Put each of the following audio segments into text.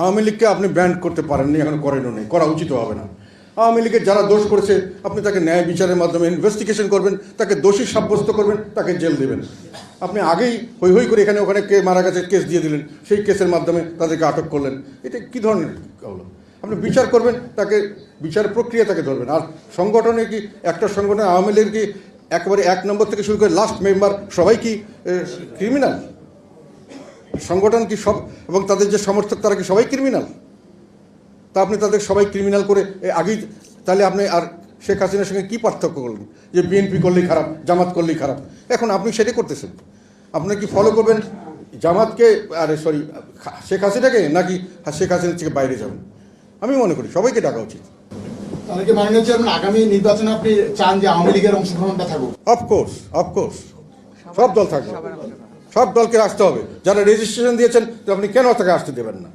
আওয়ামী লীগকে আপনি ব্যান্ড করতে পারেননি, এখন করেনও নেই, করা উচিত হবে না। আওয়ামী লীগের যারা দোষ করেছে, আপনি তাকে ন্যায় বিচারের মাধ্যমে ইনভেস্টিগেশন করবেন, তাকে দোষী সাব্যস্ত করবেন, তাকে জেল দেবেন। আপনি আগেই হই হই করে এখানে ওখানে কে মারা গেছে, কেস দিয়ে দিলেন, সেই কেসের মাধ্যমে তাদেরকে আটক করলেন। এটা কী ধরনের হলো আপনি বিচার করবেন, তাকে বিচার প্রক্রিয়া তাকে ধরবেন। আর সংগঠনে কি, একটা সংগঠনে আওয়ামী লীগ কি, একেবারে এক নম্বর থেকে শুরু করে লাস্ট মেম্বার সবাই কি ক্রিমিনাল সংগঠন কি সব এবং তাদের যে সমর্থক তারা কি সবাই ক্রিমিনাল তা আপনি তাদের সবাই ক্রিমিনাল করে এ আগেই তাহলে আপনি আর শেখ হাসিনার সঙ্গে কী পার্থক্য করলেন? যে বিএনপি করলেই খারাপ জামাত করলেই খারাপ। এখন আপনি সেটাই করতেছেন। আপনি কি ফলো করবেন? জামাতকে আরে সরি শেখ হাসিনাকে নাকি শেখ হাসিনার থেকে বাইরে যাবেন? আমি মনে করি সবাইকে ডাকা উচিত। তাহলে মাননীয় চেয়ারম্যান আগামী নির্বাচনে আপনি চান যে আওয়ামী লীগের অংশগ্রহণটা থাকুক? অফকোর্স অফকোর্স সব দল থাকবে। সব দলকে আসতে হবে। যারা রেজিস্ট্রেশন দিয়েছেন তো আপনি কেন তাকে আসতে দেবেন না?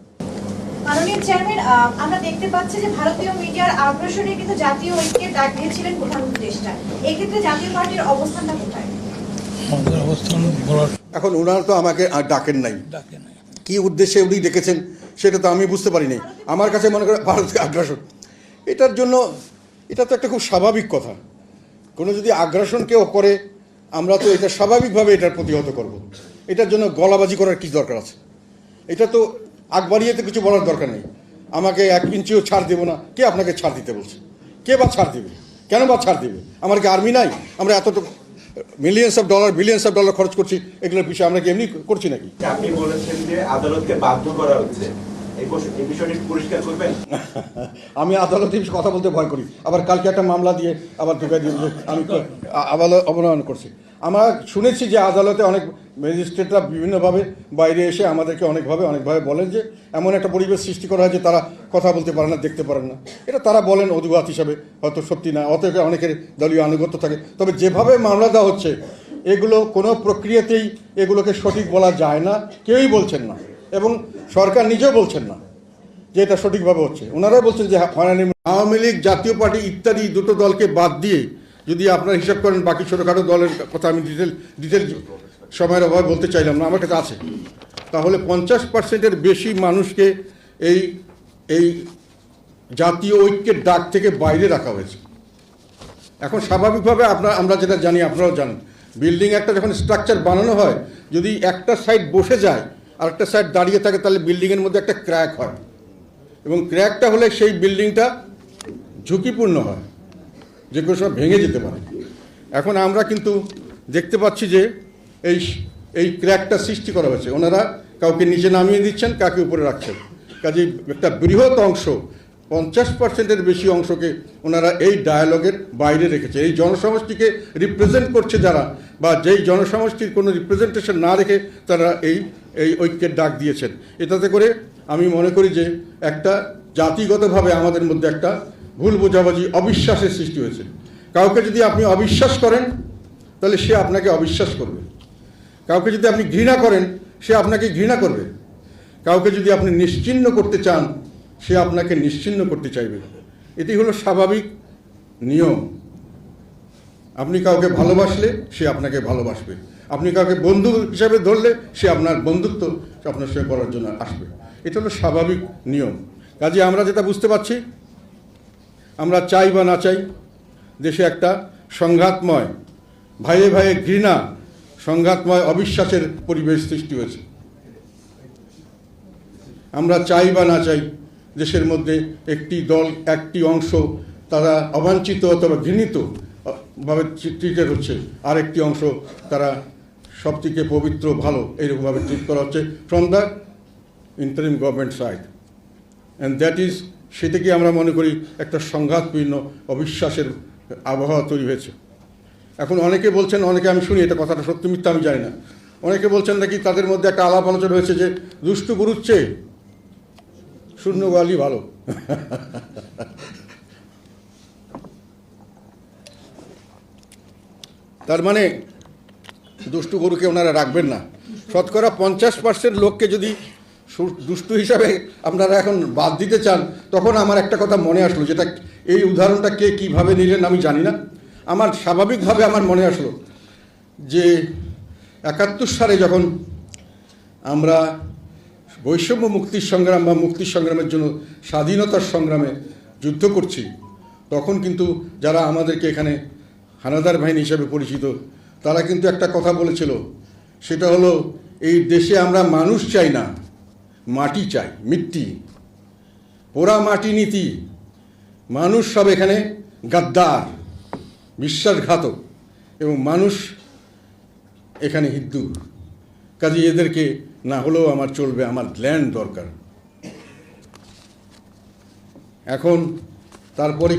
মাননীয় চেয়ারম্যান আমরা দেখতে পাচ্ছি যে ভারতীয় মিডিয়ার আগ্রাসনে কিন্তু জাতীয় ঐক্যের ডাক দিয়েছিলেন প্রধান উপদেষ্টা এক্ষেত্রে জাতীয় পার্টির অবস্থানটা কোথায়? আমাদের অবস্থান বলার এখন ওনারা তো আমাকে আর ডাকেন নাই। কি উদ্দেশ্যে উনি ডেকেছেন সেটা তো আমি বুঝতে পারি নাই আমার কাছে মনে করে ভারতকে আগ্রাসন। এটার জন্য এটা তো একটা খুব স্বাভাবিক কথা। কোনো যদি আগ্রাসন কেউ করে আমরা তো এটা স্বাভাবিকভাবে এটার প্রতিহত করব। এটার জন্য গলাবাজি করার কি দরকার আছে। এটা তো আগ বাড়িয়ে তো কিছু বলার দরকার নেই। আমাকে এক ইঞ্চিও ছাড় দেবো না। কে আপনাকে ছাড় দিতে বলছে? কে বা ছাড় দেবে? কেন বা ছাড় দেবে? আমার কি আর্মি নাই? আমরা এতটুকু millions of dollar billions of dollar খরচ করছি। এগুলোর বিষয়ে আমরা কি এমনি করছি নাকি? আপনি বলেছেন যে আদালতকে বাধ্য করা হচ্ছে। আমি আদালতে কথা বলতে ভয় করি। আবার কালকে একটা মামলা দিয়ে আবার ঢুকে দিয়ে আমি আ- আবার অবনয়ন করছি। আমরা শুনেছি যে আদালতে অনেক ম্যাজিস্ট্রেটরা বিভিন্নভাবে বাইরে এসে আমাদেরকে অনেকভাবে অনেকভাবে বলেন যে, এমন একটা পরিবেশ সৃষ্টি করা হয় যে তারা কথা বলতে পারে না, দেখতে পারেন না। এটা তারা বলেন অজুহাত হিসাবে, হয়তো সত্যি না, অতএব অনেকের দলীয় আনুগত্য থাকে। তবে যেভাবে মামলা দেওয়া হচ্ছে, এগুলো কোনো প্রক্রিয়াতেই এগুলোকে সঠিক বলা যায় না, কেউই বলছেন না। এবং সরকার নিজেও বলছেন না যে এটা সঠিকভাবে হচ্ছে। ওনারাই বলছেন যে হয়রানি আওয়ামী লীগ, জাতীয় পার্টি ইত্যাদি দুটো দলকে বাদ দিয়ে যদি আপনারা হিসাব করেন, বাকি ছোটোখাটো দলের কথা আমি ডিটেল ডিটেল সময়ের অভাবে বলতে চাইলাম না, আমার কাছে আছে। তাহলে পঞ্চাশ পার্সেন্টের বেশি মানুষকে এই এই জাতীয় ঐক্যের ডাক থেকে বাইরে রাখা হয়েছে। এখন স্বাভাবিকভাবে আপনার আমরা যেটা জানি, আপনারাও জানেন, বিল্ডিং একটা যখন স্ট্রাকচার বানানো হয়, যদি একটা সাইড বসে যায় আর একটা সাইড দাঁড়িয়ে থাকে, তাহলে বিল্ডিংয়ের মধ্যে একটা ক্র্যাক হয়। এবং ক্র্যাকটা হলে সেই বিল্ডিংটা ঝুঁকিপূর্ণ হয়। যে কোনো সময় ভেঙে যেতে পারে। এখন আমরা কিন্তু দেখতে পাচ্ছি যে এই এই ক্র্যাকটা সৃষ্টি করা হয়েছে। ওনারা কাউকে নিচে নামিয়ে দিচ্ছেন কাকে উপরে রাখছেন। কাজে একটা বৃহৎ অংশ, পঞ্চাশ পার্সেন্টের বেশি অংশকে ওনারা এই ডায়ালগের বাইরে রেখেছে। এই জনসমষ্টিকে রিপ্রেজেন্ট করছে যারা, বা যেই জনসমষ্টির কোনো রিপ্রেজেন্টেশন না রেখে তারা এই এই ঐক্যের ডাক দিয়েছেন। এটাতে করে আমি মনে করি যে একটা জাতিগতভাবে আমাদের মধ্যে একটা ভুল বোঝাবুঝি, অবিশ্বাসের সৃষ্টি হয়েছে। কাউকে যদি আপনি অবিশ্বাস করেন, তাহলে সে আপনাকে অবিশ্বাস করবে। কাউকে যদি আপনি ঘৃণা করেন, সে আপনাকে ঘৃণা করবে। কাউকে যদি আপনি নিশ্চিহ্ন করতে চান, সে আপনাকে নিশ্চিহ্ন করতে চাইবে। এটি হলো স্বাভাবিক নিয়ম। আপনি কাউকে ভালোবাসলে সে আপনাকে ভালোবাসবে। আপনি কাউকে বন্ধু হিসাবে ধরলে সে আপনার বন্ধুত্ব আপনার সঙ্গে করার জন্য আসবে। এটা হলো স্বাভাবিক নিয়ম। কাজে আমরা যেটা বুঝতে পারছি, আমরা চাই বা না চাই, দেশে একটা সংঘাতময়, ভাইয়ে ভাইয়ে ঘৃণা, সংঘাতময় অবিশ্বাসের পরিবেশ সৃষ্টি হয়েছে। আমরা চাই বা না চাই, দেশের মধ্যে একটি দল, একটি অংশ, তারা অবাঞ্ছিত অথবা ঘৃণিত ভাবে ট্রিটেড হচ্ছে। আর একটি অংশ তারা সবথেকে পবিত্র, ভালো, এইরকমভাবে ট্রিট করা হচ্ছে from the interim government side and that is সেটাকে আমরা মনে করি একটা সংঘাতপূর্ণ, অবিশ্বাসের আবহাওয়া তৈরি হয়েছে। এখন অনেকে বলছেন, অনেকে আমি শুনি, এটা কথাটা সত্যি মিথ্যা, আমি জানি না। অনেকে বলছেন নাকি তাদের মধ্যে একটা আলাপ আলোচনা হয়েছে যে, দুষ্টু গুরুর চেয়ে শূন্য গোয়ালি ভালো। তার মানে দুষ্টু গরুকে ওনারা রাখবেন না। শতকরা পঞ্চাশ পার্সেন্ট লোককে যদি দুষ্টু হিসাবে আপনারা এখন বাদ দিতে চান, তখন আমার একটা কথা মনে আসলো, যেটা এই উদাহরণটা কে কীভাবে নিলেন আমি জানি না। আমার স্বাভাবিকভাবে আমার মনে আসলো যে একাত্তর সালে যখন আমরা বৈষম্য মুক্তির সংগ্রাম বা মুক্তির সংগ্রামের জন্য স্বাধীনতার সংগ্রামে যুদ্ধ করছি, তখন কিন্তু যারা আমাদেরকে এখানে হানাদার বাহিনী হিসাবে পরিচিত। তারা কিন্তু একটা কথা বলেছিল। সেটা হলো, এই দেশে আমরা মানুষ চাই না, মাটি চাই, মিট্টি। পোড়া মাটি নীতি। মানুষ সব এখানে গাদ্দার, বিশ্বাসঘাতক, এবং মানুষ এখানে হিন্দু। কাজে এদেরকে না হলেও আমার চলবে, আমার ল্যান্ড দরকার। এখন তারপরে